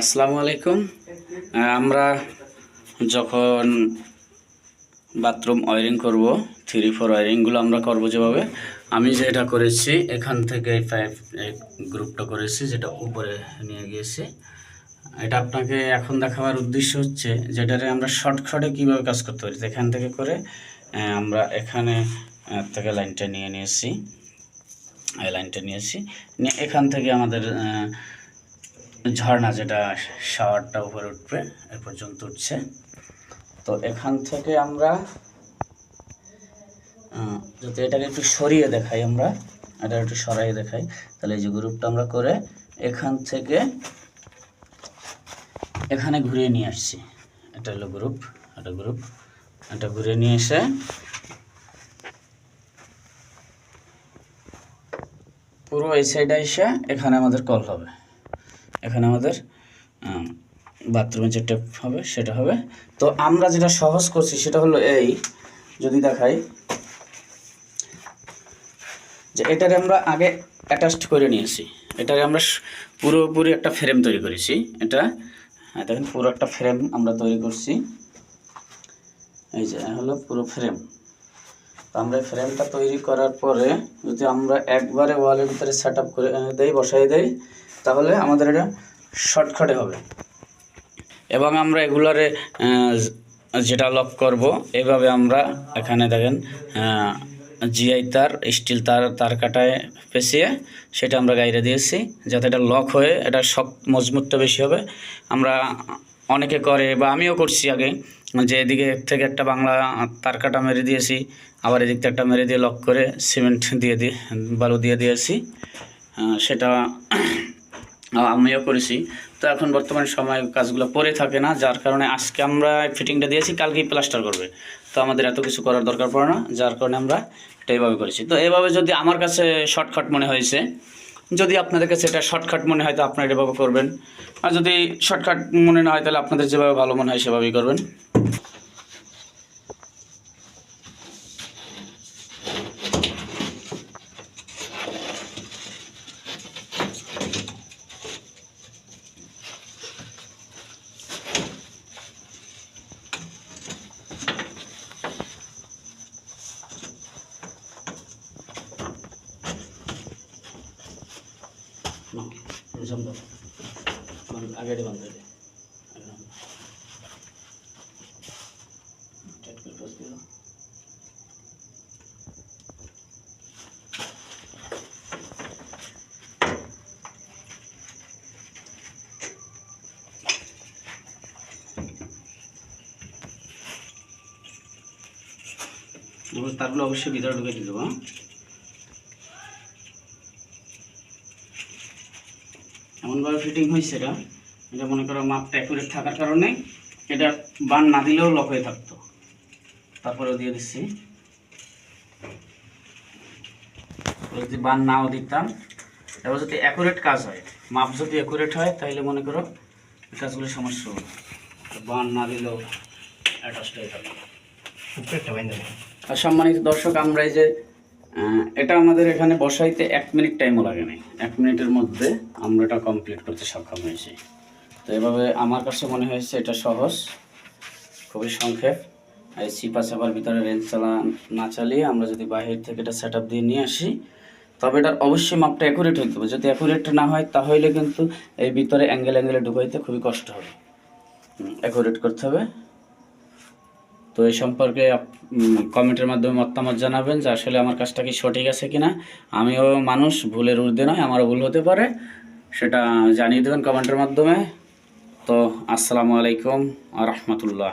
আসসালামু আলাইকুম। আমরা যখন বাথরুম ওয়ারিং করব, থ্রি ফোর ওয়ারিংগুলো আমরা করব যেভাবে, আমি যেটা করেছি, এখান থেকে পাইপ গ্রুপটা করেছি, যেটা উপরে নিয়ে গিয়েছি। এটা আপনাকে এখন দেখাবার উদ্দেশ্য হচ্ছে, যেটারে আমরা শর্টকাটে কীভাবে কাজ করতে পারি এখান থেকে করে আমরা এখানে থেকে লাইনটা নিয়ে নিয়েছি। এই লাইনটা নিয়েছি, নিয়ে এখান থেকে আমাদের ঝর্ণা যেটা শাওয়ারটা উপরে উঠবে, এ পর্যন্ত উঠছে। তো এখান থেকে আমরা যদি এটাকে একটু সরিয়ে দেখাই আমরা এটা একটু সরাইয়ে দেখাই, তাহলে এই যে গ্রুপটা আমরা করে এখান থেকে এখানে ঘুরিয়ে নিয়ে আসছি। এটা হলো গ্রুপ, এটা গ্রুপ, এটা ঘুরিয়ে নিয়ে এসে পুরো এই সাইডে এসে এখানে আমাদের কল হবে। এখানে আমাদের বাথরুমে যে হবে, সেটা হবে। তো আমরা যেটা সহজ করছি সেটা হলো এই, যদি দেখাই, যে এটারে আমরা আগে অ্যাটাচড করে নিয়েছি। এটারে আমরা পুরোপুরি একটা ফ্রেম তৈরি করেছি। এটা হ্যাঁ দেখেন পুরো একটা ফ্রেম আমরা তৈরি করছি। এই যে, হলো পুরো ফ্রেম তো আমরা ফ্রেমটা তৈরি করার পরে যদি আমরা একবারে ওয়ালের ভিতরে সেট আপ করে দেই, বসাই দেই, তাহলে আমাদের এটা শর্টকাটে হবে। এবং আমরা এগুলারে যেটা লক করব, এভাবে আমরা এখানে দেখেন জিআই তার স্টিল তার তার কাটায় পেঁচিয়ে সেটা আমরা গাইরে দিয়েছি, যাতে এটা লক হয়ে এটা সব মজবুতটা বেশি হবে। আমরা অনেকে করে, বা আমিও করছি আগে যে এদিকে থেকে একটা বাংলা তার কাটা মেরে দিয়েছি, আবার এদিক থেকে একটা মেরে দিয়ে লক করে সিমেন্ট দিয়ে দিয়ে, বালু দিয়ে দিয়েছি। সেটা আমিও করেছি। তো এখন বর্তমান সময় কাজগুলো পরে থাকে না, যার কারণে আজকে আমরা ফিটিংটা দিয়েছি, কালকেই প্লাস্টার করবে। তো আমাদের এত কিছু করার দরকার পড়ে না, যার কারণে আমরা এটা এইভাবে করেছি। তো এভাবে যদি আমার কাছে শর্টকাট মনে হয়েছে যদি আপনাদের কাছে এটা শর্টকাট মনে হয়, তো আপনারা এভাবে করবেন। আর যদি শর্টকাট মনে না হয়, তাহলে আপনাদের যেভাবে ভালো মনে হয়, সেভাবেই করবেন। দিয়ে দাও। এবার তারগুলো অবশ্যই ভিতরে ঢুকে দিয়ে দেবো এমনভাবে ফিটিং হয়েছে এটা। এটা মনে করো মাপটা অ্যাকুরেট থাকার কারণে এটা বান না দিলেও লক হয়ে থাকতো। তারপরেও দিয়ে দিচ্ছি। যদি বান নাও দিতাম এবার যদি অ্যাকুরেট কাজ হয় মাপ যদি অ্যাকুরেট হয় তাহলে মনে করো কাজগুলো সমস্যা হবে বান না দিলেও অ্যাটাচড হয়ে থাকবে। সম্মানিত দর্শক আমরা এই যে এটা আমাদের এখানে বসাইতে এক মিনিট টাইমও লাগে নাই। এক মিনিটের মধ্যে আমরা এটা কমপ্লিট করতে সক্ষম হয়েছি। তো এভাবে আমার কাছে মনে হয়েছে এটা সহজ, খুবই সংক্ষেপ। এই সিপা চাপার ভিতরে রেঞ্জ চালা না চালিয়ে আমরা যদি বাইরের থেকে এটা সেট দিয়ে নিয়ে আসি, তবে এটার অবশ্যই মাপটা অ্যাকুরেট হইতে হবে। যদি অ্যাকুরেট না হয়, তাহলে কিন্তু এই ভিতরে অ্যাঙ্গেল অ্যাঙ্গেলে ঢুকাইতে খুবই কষ্ট হবে। অ্যাকুরেট করতে হবে। তো এই সম্পর্কে কমেন্টের মাধ্যমে মতামত জানাবেন যে আসলে আমার কাজটা কি সঠিক আছে কি না আমিও মানুষ, ভুলের ঊর্ধ্বে নয়, আমারও ভুল হতে পারে, সেটা জানিয়ে দেবেন কমেন্টের মাধ্যমে। তো আসসালামু আলাইকুম আ রহমতুল্লাহ।